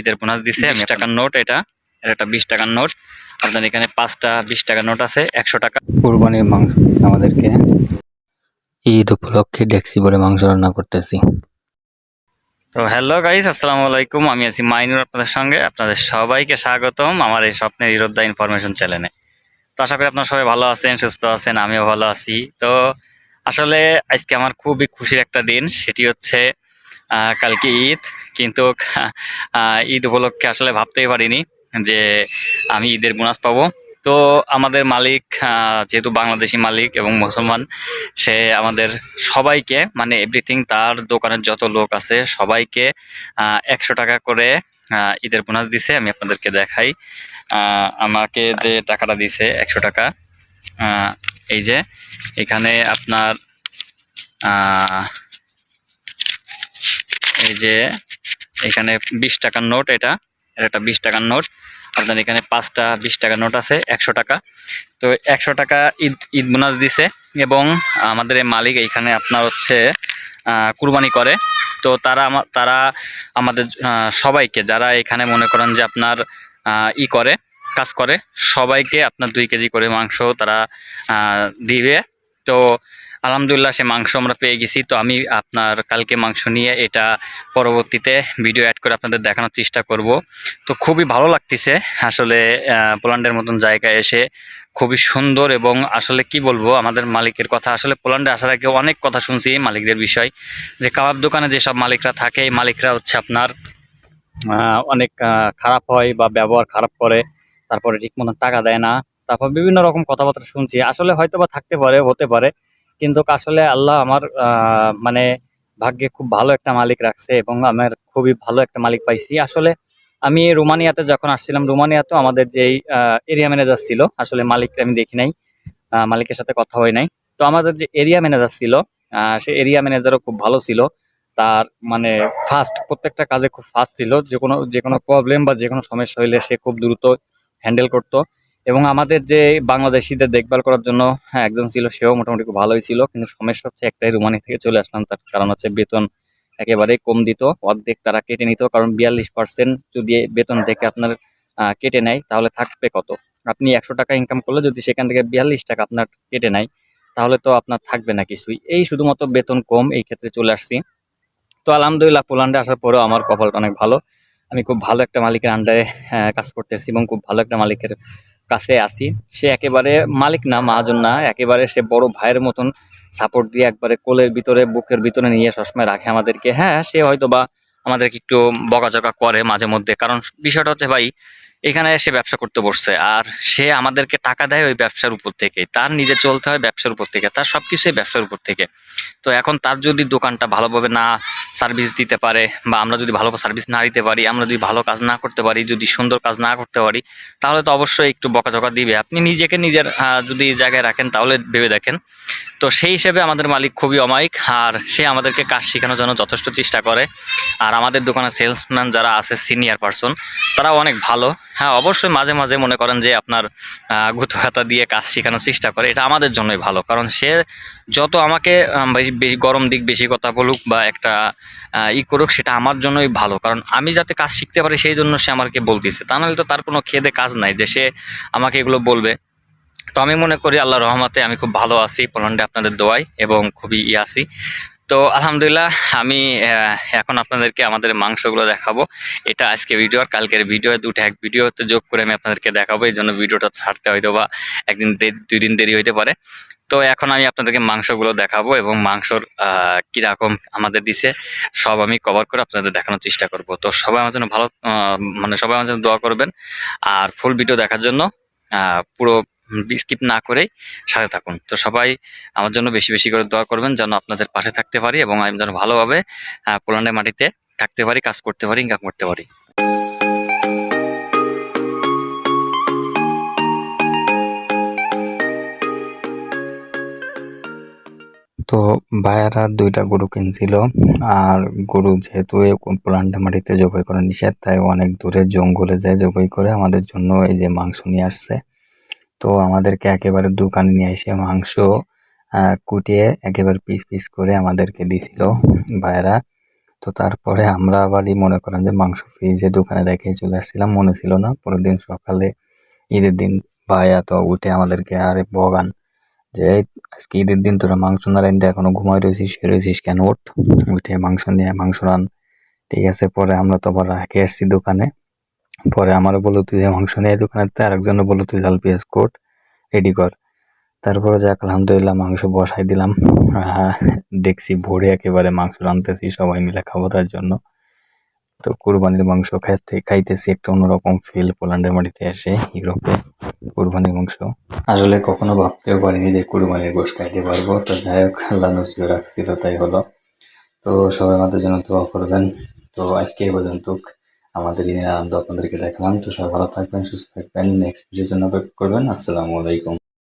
ঈদের বোনাস দিছে বিশ টাকার নোট এটা এটা একটা বিশ টাকার নোট আপনার এখানে পাঁচটা বিশ টাকার নোট আছে একশো টাকা। কুরবানির মাংস দিচ্ছে আমাদেরকে। ঈদ উপলক্ষে ডেক্সি বলে মাংস রান্না করতেছি। তো হ্যালো গাইস আসসালামু আলাইকুম। আমি আছি মাইনুর আপনাদের সঙ্গে। আপনাদের সবাইকে স্বাগতম আমার এই স্বপ্নের ইরোদ্দা ইনফরমেশন চ্যানেলে তো আশা করি আপনারা সবাই ভালো আছেন সুস্থ আছেন আমিও ভালো আছি। তো আসলে আজকে আমার খুবই খুশির একটা দিন সেটি হচ্ছে আহ, কালকে ঈদ। কিন্তু ঈদ উপলক্ষে আসলে ভাবতেই পারিনি যে আমি ঈদের বোনাস পাবো। তো আমাদের মালিক যেহেতু বাংলাদেশি মালিক এবং মুসলমান, সে আমাদের সবাইকে মানে এভরিথিং তার দোকানের যত লোক আছে, সবাইকে একশো টাকা করে ঈদের বোনাস দিছে, আমি আপনাদেরকে দেখাই। আমাকে যে টাকাটা দিছে, একশো টাকা এই যে, এখানে আপনার এই যে এখানে বিশ টাকার নোট এটা এটা একটা বিশ টাকার নোট। আপনার এখানে পাঁচটা বিশ টাকার নোট আছে, একশো টাকা। তো একশো টাকা ঈদ ঈদ বোনাস দিছে এবং আমাদের মালিক এইখানে আপনার হচ্ছে কুরবানি করে। তো তারা আমা- তারা আমাদের সবাইকে, যারা এখানে মনে করেন যে আপনার ই করে, কাজ করে, সবাইকে আপনার দুই কেজি করে মাংস তারা দিবে। তো আলহামদুলিল্লাহ সে মাংস আমরা পেয়ে গেছি। তো আমি আপনার কালকে মাংস নিয়ে এটা পরবর্তীতে ভিডিও অ্যাড করে আপনাদের দেখানোর চেষ্টা করব। তো খুবই ভালো লাগতেছে। আসলে পোল্যান্ডের মতন জায়গায় এসে খুবই সুন্দর এবং আসলে কি বলব, আমাদের মালিকের কথা। আসলে পোল্যান্ডে আসার আগে অনেক কথা শুনছি মালিকদের বিষয়। যে কাবাব দোকানে যেসব মালিকরা থাকে, এই মালিকরা হচ্ছে আপনার অনেক খারাপ হয় বা ব্যবহার খারাপ করে, তারপরে ঠিক মতো টাকা দেয় না। তারপর বিভিন্ন রকম কথাবার্তা শুনছি। আসলে হয়তো বা থাকতে পারে, হতে পারে। কিন্তু আসলে আল্লাহ আমার মানে ভাগ্যে খুব ভালো একটা মালিক রাখছে এবং আমার খুবই ভালো একটা মালিক পাইছি। আসলে আমি রোমানিয়াতে যখন আসছিলাম, রোমানিয়াতেও আমাদের যেই এরিয়া ম্যানেজার ছিল, আসলে মালিককে আমি দেখি নাই মালিকের সাথে কথা হয় নাই। তো আমাদের যে এরিয়া ম্যানেজার ছিল সে এরিয়া ম্যানেজারও খুব ভালো ছিল। তার মানে ফাস্ট প্রত্যেকটা কাজে খুব ফাস্ট ছিল। যে কোনো যে কোনো প্রবলেম বা যে কোনো সমস্যা হইলে সে খুব দ্রুত হ্যান্ডেল করতো। এবং আমাদের যে বাংলাদেশিদের দেখভাল করার জন্য হ্যাঁ একজন ছিল, সেও মোটামুটি খুব ভালোই ছিল, কিন্তু সমস্যা হচ্ছে একটাই, রুমানি থেকে চলে আসলাম, তার কারণ হচ্ছে বেতন একেবারেই কম দিত, অর্ধেক তারা কেটে নিত, কারণ বিয়াল্লিশ পার্সেন্ট যদি বেতন থেকে আপনার কেটে নেয়, তাহলে থাকবে কত? আপনি একশো টাকা ইনকাম করলে যদি সেখান থেকে বিয়াল্লিশ টাকা আপনার কেটে নেয়, তাহলে তো আপনার থাকবে না কিছুই। এই শুধুমাত্র বেতন কম, এই ক্ষেত্রে চলে আসছি। তো আলহামদুলিল্লাহ, পোল্যান্ডে আসার পরেও আমার কপালটা অনেক ভালো। আমি খুব ভালো একটা মালিকের আন্ডারে কাজ করতেছি এবং খুব ভালো একটা মালিকের কাছে আছি। সে একেবারে মালিক না, মহাজন না, একেবারে সে বড় ভাইয়ের মতন সাপোর্ট দিয়ে একবারে কোলের ভিতরে, বুকের ভিতরে নিয়ে সবসময় রাখে আমাদেরকে। হ্যাঁ সে হয়তো বা আমাদেরকে একটু বকাঝকা করে মাঝে মধ্যে। কারণ বিষয়টা হচ্ছে ভাই, এখানে সে ব্যবসা করতে বসছে আর সে আমাদেরকে টাকা দেয় ওই ব্যবসার উপর থেকে। তার নিজে চলতে হয় ব্যবসার উপর থেকে, তার সব সবকিছুই ব্যবসার উপর থেকে। তো এখন তার যদি দোকানটা ভালোভাবে না সার্ভিস দিতে পারে বা আমরা যদি ভালো সার্ভিস না দিতে পারি, আমরা যদি ভালো কাজ না করতে পারি, যদি সুন্দর কাজ না করতে পারি, তাহলে তো অবশ্যই একটু বকাঝকা দিবে। আপনি নিজেকে নিজের যদি জায়গায় রাখেন তাহলে ভেবে দেখেন। তো সেই হিসেবে আমাদের মালিক খুবই অমায়িক আর সে আমাদেরকে কাজ শেখানোর জন্য যথেষ্ট চেষ্টা করে। আর আমাদের দোকানে সেলসম্যান যারা আছে সিনিয়র পারসন তারা অনেক ভালো। হ্যাঁ অবশ্যই মাঝে মাঝে মনে করেন যে আপনার আহ, গুতো হাতা দিয়ে কাজ শেখানোর চেষ্টা করে এটা আমাদের জন্যই ভালো। কারণ সে যত আমাকে আম, বেশি বেশি গরম দিক বেশি কথা বলুক বা একটা ই করুক সেটা আমার জন্যই ভালো। কারণ আমি যাতে কাজ শিখতে পারি সেই জন্য সে আমাকে বলতেছে। তা নাহলে তো তার কোনো খেদে কাজ নাই যে সে আমাকে এগুলো বলবে। তো আমি মনে করি আল্লাহ রহমতে আমি খুব ভালো আছি পোল্যান্ডে আপনাদের দোয়াই এবং খুবই ই আছি। তো আলহামদুলিল্লাহ আমি এখন আপনাদেরকে আমাদের মাংসগুলো দেখাবো। এটা আজকে ভিডিও আর কালকের ভিডিও দুটো এক ভিডিওতে যোগ করে আমি আপনাদেরকে দেখাবো, এই জন্য ভিডিওটা ছাড়তে হয়তো বা একদিন দুই দিন দেরি হইতে পারে। তো এখন আমি আপনাদেরকে মাংসগুলো দেখাবো এবং মাংসর কীরকম আমাদের দিছে, সব আমি কভার করে আপনাদের দেখানোর চেষ্টা করব। তো সবাই আমার জন্য ভালো মানে সবাই আমার জন্য দোয়া করবেন। আর ফুল ভিডিও দেখার জন্য পুরো স্কিপ না করেই সাথে থাকুন। তো সবাই আমার জন্য বেশি বেশি করে দোয়া করবেন যেন আপনাদের পাশে থাকতে পারি এবং আমি যেন ভালোভাবে পোল্যান্ডের মাটিতে থাকতে পারি, কাজ করতে পারি ইনকাম করতে পারি। তো ভাইয়ারা দুইটা গরু কিনছিল, আর গরু যেহেতু প্লান্টে মাটিতে জবাই করা নিষেধ, তাই অনেক দূরে জঙ্গলে যায় জবাই করে আমাদের জন্য এই যে মাংস নিয়ে আসছে। তো আমাদেরকে একেবারে দোকানে নিয়ে এসে মাংস কুটিয়ে একেবারে পিস পিস করে আমাদেরকে দিছিল ভাইয়ারা। তো তারপরে আমরা আবারই মনে করেন যে মাংস ফ্রিজে দোকানে রেখে চলে আসছিলাম মনে ছিল না। পরের দিন সকালে ঈদের দিন ভাইয়া তো উঠে আমাদেরকে আরে বগান যে "এই, আজকে ঈদের দিন তোরা মাংস না রান্ধে এখনও ঘুমাই রয়েছিস রয়েছিস কেন? ওঠ উঠে মাংস নিয়ে মাংস রান ঠিক আছে পরে আমরা তো আবার রেখে আসছি দোকানে। পরে আমারও বলল, তুই মাংস নিয়ে দোকানেতে আরেকজনও বলল, তুই জাল পেঁয়াজ কোট রেডি কর। তারপরে যাক, আলহামদুলিল্লাহ মাংস বসাই দিলাম। দেখছি ভোরে একেবারে মাংস রানতেছি সবাই মিলে খাব তার জন্য। তো কুরবানির মাংস খাইতে, খাইতেছি, একটা অন্যরকম ফিল পোল্যান্ডের মাটিতে এসে ইউরোপে কুরবানির মাংস। আসলে কখনো ভাবতেও পারিনি যে কুরবানির গোশ খাইতে পারব। তো যাই হোক, আল্লাহ নজর রাখছিল, তাই হলো। তো সবাই আমাদের জন্য দোয়া করবেন। তো আজকে এই পর্যন্ত আমাদের এই আনন্দ আপনাদেরকে দেখালাম। তো সবাই ভালো থাকবেন, সুস্থ থাকবেন। নেক্সট ভিডিওর জন্য অপেক্ষা করবেন। আসসালামু আলাইকুম।